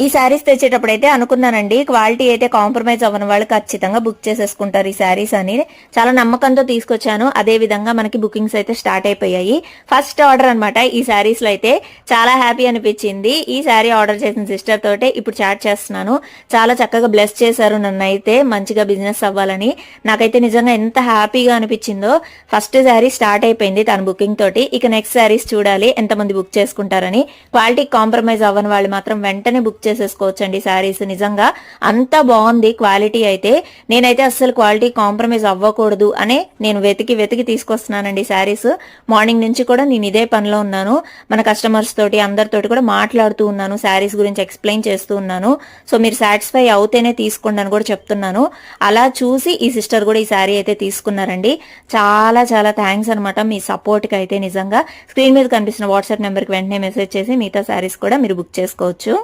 ఈ శారీస్ తెచ్చేటప్పుడు అయితే అనుకున్నానండి క్వాలిటీ అయితే కాంప్రమైజ్ అవ్వని వాళ్ళు ఖచ్చితంగా బుక్ చేసేసుకుంటారు ఈ శారీస్ అని. చాలా నమ్మకంతో తీసుకొచ్చాను. అదే విధంగా మనకి బుకింగ్స్ అయితే స్టార్ట్ అయిపోయాయి. ఫస్ట్ ఆర్డర్ అనమాట ఈ శారీస్లో అయితే. చాలా హ్యాపీ అనిపించింది. ఈ శారీ ఆర్డర్ చేసిన సిస్టర్ తోటే ఇప్పుడు చాట్ చేస్తున్నాను. చాలా చక్కగా బ్లెస్ చేశారు నన్ను అయితే. మంచిగా బిజినెస్ అవ్వాలని. నాకైతే నిజంగా ఎంత హ్యాపీగా అనిపించిందో. ఫస్ట్ శారీ స్టార్ట్ అయిపోయింది తన బుకింగ్ తోటి. ఇక నెక్స్ట్ శారీస్ చూడాలి ఎంతమంది బుక్ చేసుకుంటారని. క్వాలిటీ కాంప్రమైజ్ అవ్వని వాళ్ళు మాత్రం వెంటనే బుక్ చేసేసుకోవచ్చండి శారీస్ నిజంగా అంత బాగుంది క్వాలిటీ అయితే. నేనైతే అస్సలు క్వాలిటీ కాంప్రమైజ్ అవ్వకూడదు అనే నేను వెతికి వెతికి తీసుకొస్తున్నానండి శారీస్ మార్నింగ్ నుంచి కూడా నేను ఇదే పనిలో ఉన్నాను. మన కస్టమర్స్ తోటి అందరితోటి కూడా మాట్లాడుతూ ఉన్నాను శారీస్ గురించి ఎక్స్ప్లెయిన్ చేస్తూ ఉన్నాను. సో మీరు సాటిస్ఫై అవుతేనే తీసుకోండి అని కూడా చెప్తున్నాను. అలా చూసి ఈ సిస్టర్ కూడా ఈ శారీ అయితే తీసుకున్నారండి. చాలా చాలా థ్యాంక్స్ అనమాట మీ సపోర్ట్కి అయితే నిజంగా. స్క్రీన్ మీద కనిపిస్తున్న వాట్సాప్ నెంబర్కి వెంటనే మెసేజ్ చేసి మిగతా శారీస్ కూడా మీరు బుక్ చేసుకోవచ్చు.